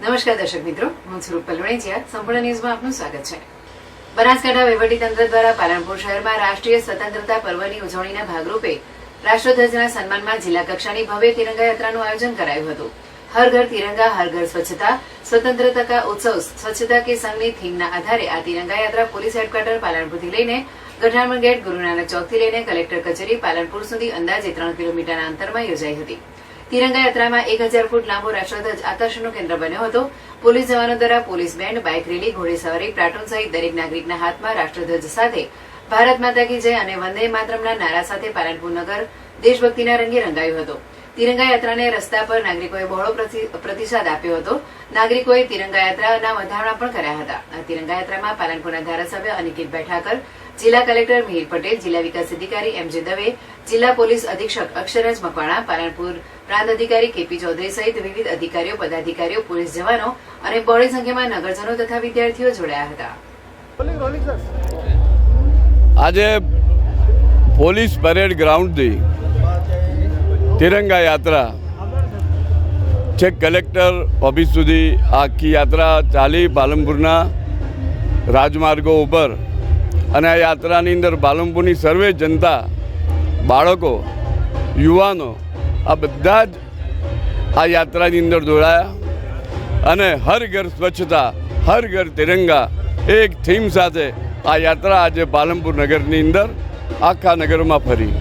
નમસ્કાર દર્શક મિત્રો, હું સ્વરૂપ પલવણીજીયા સંપૂર્ણ ન્યૂઝમાં આપનું સ્વાગત છે. બનાસકાંઠા વહીવટીતંત્ર દ્વારા પાલનપુર શહેરમાં રાષ્ટ્રીય સ્વતંત્રતા પર્વની ઉજવણીના ભાગરૂપે રાષ્ટ્રધ્વજના સન્માનમાં જિલ્લા કક્ષાની ભવ્ય તિરંગા યાત્રાનું આયોજન કરાયું હતું. હર ઘર તિરંગા, હર ઘર સ્વચ્છતા, સ્વતંત્રતા કા ઉત્સવ, સ્વચ્છતા કે સંઘની થીમના આધારે આ તિરંગા યાત્રા પોલીસ હેડક્વાર્ટર પાલનપુરથી લઈને ગઢામણ ગેટ, ગુરુનાનક ચોકથી લઈને કલેક્ટર કચેરી પાલનપુર સુધી અંદાજે ત્રણ કિલોમીટરના અંતરમાં યોજાઈ હતી. તિરંગા યાત્રામાં એક હજાર ફૂટ લાંબો રાષ્ટ્રધ્વજ આકર્ષણનું કેન્દ્ર બન્યો હતો. પોલીસ જવાનો દ્વારા પોલીસ બેન્ડ, બાઇક રેલી ઘોડેસવારી પ્લાટુન સહિત દરેક નાગરિકના હાથમાં રાષ્ટ્રધ્વજ સાથે ભારત માતા કી જય અને વંદે માતરમના નારા સાથે પાલનપુર નગર દેશભક્તિના રંગે રંગાયું હતું. તિરંગા યાત્રાને રસ્તા પર નાગરિકોએ બહોળો પ્રતિસાદ આપ્યો હતો. નાગરિકોએ તિરંગા યાત્રાના વધામણા પણ કર્યા હતા. આ તિરંગા યાત્રામાં પાલનપુરના ધારાસભ્ય અનિકેત બેઠાકર જિલ્લા કલેક્ટર મિહિર પટેલ, જિલ્લા વિકાસ અધિકારી એમ જે દવે, જિલ્લા પોલીસ અધિક્ષક અક્ષરજ મકવાણા, પાલનપુર પ્રાંત અધિકારી કેપી ચૌધરી સહિત વિવિધ અધિકારીઓ, પદાધિકારીઓ, પોલીસ જવાનો અને બહોળી સંખ્યામાં નગરજનો તથા વિદ્યાર્થીઓ જોડાયા હતા. આજે પોલીસ પરેડ ગ્રાઉન્ડથી તિરંગા યાત્રા છેક કલેક્ટર ઓફિસ સુધી આખી યાત્રા ચાલી પાલનપુરના રાજમાર્ગો ઉપર અને આ યાત્રાની અંદર પાલનપુરની સર્વે જનતા, બાળકો, યુવાનો, આ બધા જ આ યાત્રાની અંદર જોડાયા અને હર ઘર સ્વચ્છતા, હર ઘર તિરંગા, એક થીમ સાથે આ યાત્રા આજે પાલનપુર નગરની અંદર, આખા નગરમાં ફરી.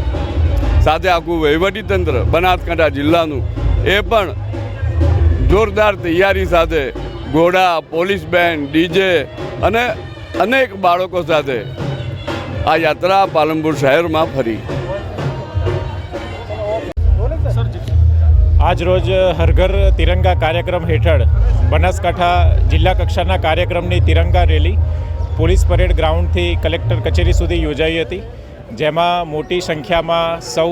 સાથે આખું વહીવટીતંત્ર, બનાસકાંઠા જિલ્લાનું, એ પણ જોરદાર તૈયારી સાથે ઘોડા પોલીસ બેન્ડ, ડીજે અને અનેક બાળકો સાથે આ યાત્રા પાલનપુર શહેરમાં ફરી. આજ રોજ હર તિરંગા કાર્યક્રમ હેઠળ બનાસકાંઠા જિલ્લા કક્ષાના કાર્યક્રમની તિરંગા રેલી પોલીસ પરેડ ગ્રાઉન્ડથી કલેક્ટર કચેરી સુધી યોજાઈ હતી, જેમાં મોટી સંખ્યામાં સૌ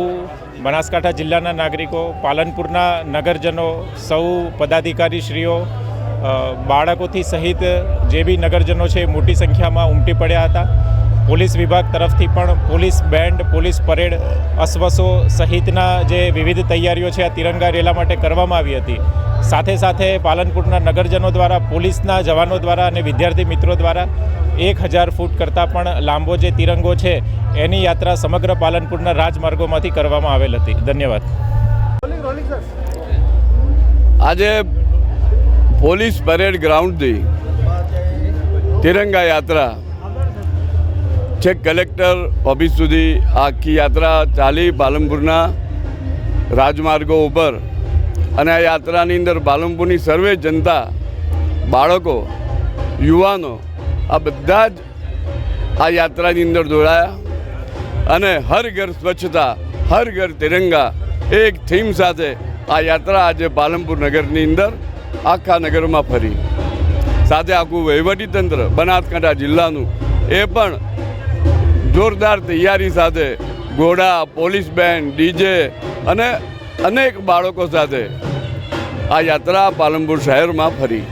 બનાસકાંઠા જિલ્લાના નાગરિકો, પાલનપુરના નગરજનો, સૌ પદાધિકારીશ્રીઓ બાળકોથી સહિત જે બી નગરજનો છે એ મોટી સંખ્યામાં ઉમટી પડ્યા હતા. પોલીસ વિભાગ તરફથી પણ પોલીસ બેન્ડ પોલીસ પરેડ અશ્વસો સહિતના જે વિવિધ તૈયારીઓ છે આ તિરંગા રેલા માટે કરવામાં આવી હતી. સાથે સાથે પાલનપુરના નગરજનો દ્વારા પોલીસના જવાનો દ્વારા અને વિદ્યાર્થી મિત્રો દ્વારા એક હજાર ફૂટ કરતાં પણ લાંબો જે તિરંગો છે એની યાત્રા સમગ્ર પાલનપુરના રાજમાર્ગોમાંથી કરવામાં આવેલ હતી. ધન્યવાદ. આજે પોલીસ પરેડ ગ્રાઉન્ડથી તિરંગા યાત્રા. છેક કલેક્ટર ઓફિસ સુધી આખી યાત્રા ચાલી પાલનપુરના રાજમાર્ગો ઉપર. અને આ યાત્રાની અંદર પાલનપુરની સર્વે જનતા, બાળકો, યુવાનો, આ બધા જ આ યાત્રાની અંદર જોડાયા. અને હર ઘર સ્વચ્છતા, હર ઘર તિરંગા, એક થીમ સાથે આ યાત્રા આજે પાલનપુર નગરની અંદર આખા નગરમાં ફરી. સાથે આખું વહીવટીતંત્ર, બનાસકાંઠા જિલ્લાનું એ પણ જોરદાર તૈયારી સાથે ઘોડા, પોલીસ બેન્ડ ડીજે અને અનેક બાળકો સાથે આ યાત્રા પાલનપુર શહેરમાં ફરી.